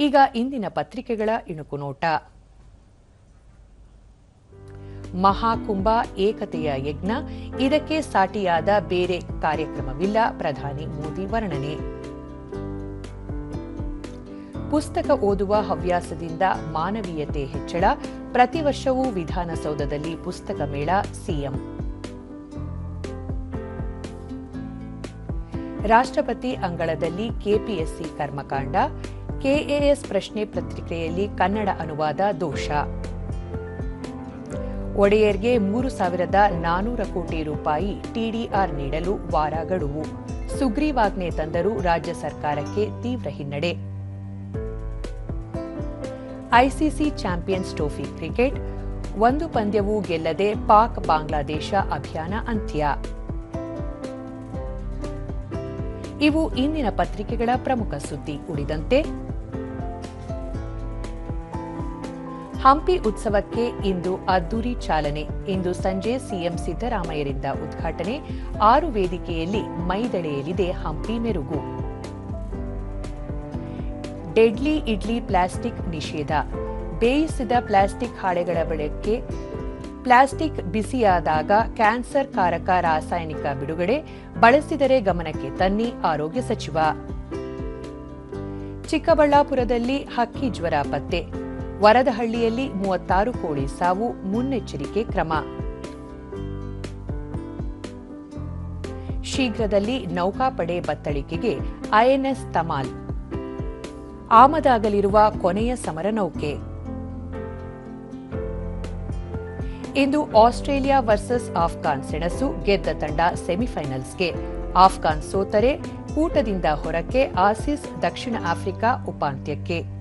ಈಗ ಇಂದಿನ ಪತ್ರಿಕೆಗಳ ಇಣುಕು ನೋಟ. ಮಹಾಕುಂಭ ಏಕತೆಯ ಯಜ್ಞ, ಇದಕ್ಕೆ ಸಾಟಿಯಾದ ಬೇರೆ ಕಾರ್ಯಕ್ರಮವಿಲ್ಲ, ಪ್ರಧಾನಿ ಮೋದಿ ವರ್ಣನೆ. ಪುಸ್ತಕ ಓದುವ ಹವ್ಯಾಸದಿಂದ ಮಾನವೀಯತೆ ಹೆಚ್ಚಳ, ಪ್ರತಿ ವರ್ಷವೂ ವಿಧಾನಸೌಧದಲ್ಲಿ ಪುಸ್ತಕ ಮೇಳ, ಸಿಎಂ. ರಾಷ್ಟ್ರಪತಿ ಅಂಗಳದಲ್ಲಿ ಕೆಪಿಎಸ್ಸಿ ಕರ್ಮಕಾಂಡ ಕೆಎಎಸ್ ಪ್ರಶ್ನೆ ಪತ್ರಿಕೆಯಲ್ಲಿ ಕನ್ನಡ ಅನುವಾದ ದೋಷ. ಒಡೆಯರ್ಗೆ ಮೂರು ಸಾವಿರದ ನಾನೂರ ಕೋಟಿ ರೂಪಾಯಿ ಟಿಡಿಆರ್ ನೀಡಲು ವಾರ ಗಡುವು. ಸುಗ್ರೀವಾಜ್ಞೆ ತಂದರೂ ರಾಜ್ಯ ಸರ್ಕಾರಕ್ಕೆ ತೀವ್ರ ಹಿನ್ನಡೆ. ಐಸಿಸಿ ಚಾಂಪಿಯನ್ಸ್ ಟ್ರೋಫಿ ಕ್ರಿಕೆಟ್, ಒಂದು ಪಂದ್ಯವೂ ಗೆಲ್ಲದೆ ಪಾಕ್ ಬಾಂಗ್ಲಾದೇಶ ಅಭಿಯಾನ ಅಂತ್ಯ. ಇವು ಇಂದಿನ ಪತ್ರಿಕೆಗಳ ಪ್ರಮುಖ ಸುದ್ದಿ. ಉಳಿದಂತೆ ಹಂಪಿ ಉತ್ಸವಕ್ಕೆ ಇಂದು ಅದ್ದೂರಿ ಚಾಲನೆ. ಇಂದು ಸಂಜೆ ಸಿಎಂ ಸಿದ್ದರಾಮಯ್ಯರಿಂದ ಉದ್ಘಾಟನೆ. ಆರು ವೇದಿಕೆಯಲ್ಲಿ ಮೈದಳೆಯಲಿದೆ ಹಂಪಿ ಮೆರುಗು. ಡೆಡ್ಲಿ ಇಡ್ಲಿ ಪ್ಲಾಸ್ಟಿಕ್ ನಿಷೇಧ. ಬೇಯಿಸಿದ ಪ್ಲಾಸ್ಟಿಕ್ ಹಾಳೆಗಳ ಬಳಕೆ. ಪ್ಲಾಸ್ಟಿಕ್ ಬಿಸಿಯಾದಾಗ ಕ್ಯಾನ್ಸರ್ ಕಾರಕ ರಾಸಾಯನಿಕ ಬಿಡುಗಡೆ. ಬಳಸಿದರೆ ಗಮನಕ್ಕೆ ತನ್ನಿ ಆರೋಗ್ಯ ಸಚಿವ. ಚಿಕ್ಕಬಳ್ಳಾಪುರದಲ್ಲಿ ಹಕ್ಕಿ ಜ್ವರ ಪತ್ತೆ. ವರದಹಳ್ಳಿಯಲ್ಲಿ ಮೂವತ್ತಾರು ಕೋಳಿ ಸಾವು, ಮುನ್ನೆಚ್ಚರಿಕೆ ಕ್ರಮ. ಶೀಘ್ರದಲ್ಲಿ ನೌಕಾಪಡೆ ಬತ್ತಳಿಕೆಗೆ ಐಎನ್ಎಸ್ ತಮಾಲ್. ಆಮದಾಗಲಿರುವ ಕೊನೆಯ ಸಮರ ನೌಕೆ. ಇಂದು ಆಸ್ಟ್ರೇಲಿಯಾ ವರ್ಸಸ್ ಆಫ್ಘಾನ್ ಸೆಣಸು ಗೆದ್ದ ತಂಡ ಸೆಮಿಫೈನಲ್ಸ್ಗೆ. ಆಫ್ಘಾನ್ ಸೋತರೆ, ಕೂಟದಿಂದ ಹೊರಕ್ಕೆ ಆಸೀಸ್ ದಕ್ಷಿಣ ಆಫ್ರಿಕಾ ಉಪಾಂತ್ಯಕ್ಕೆ.